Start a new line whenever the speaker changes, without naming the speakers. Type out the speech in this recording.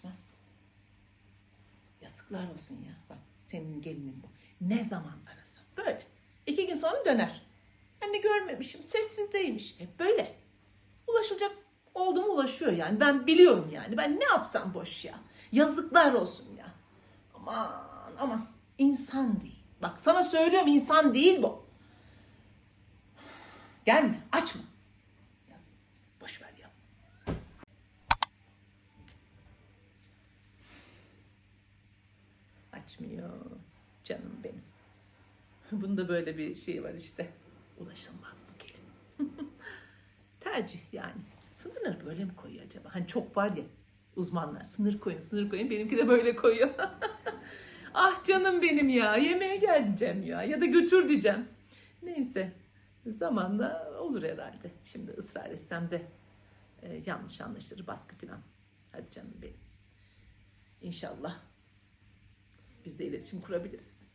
açmaz. Yazıklar olsun ya. Bak senin gelinin bu. Ne zaman arasam böyle. İki gün sonra döner. De görmemişim. Sessizdeymiş. Hep böyle. Ulaşılacak oldu mu ulaşıyor yani. Ben biliyorum yani. Ben ne yapsam boş ya. Yazıklar olsun ya. Aman aman. insan değil. Bak sana söylüyorum insan değil bu. Gelme. Açma. Ya, boş ver ya. Açmıyor. Canım benim. Bunda böyle bir şey var işte. Ulaşılmaz bu gelin. Tercih yani. Sınırları böyle mi koyuyor acaba? Hani çok var ya uzmanlar sınır koyun sınır koyun benimki de böyle koyuyor. ah canım benim ya yemeğe gel diyeceğim ya ya da götür diyeceğim. Neyse zamanla olur herhalde. Şimdi ısrar etsem de e, yanlış anlaşılır baskı falan. Hadi canım benim. İnşallah iletişim kurabiliriz.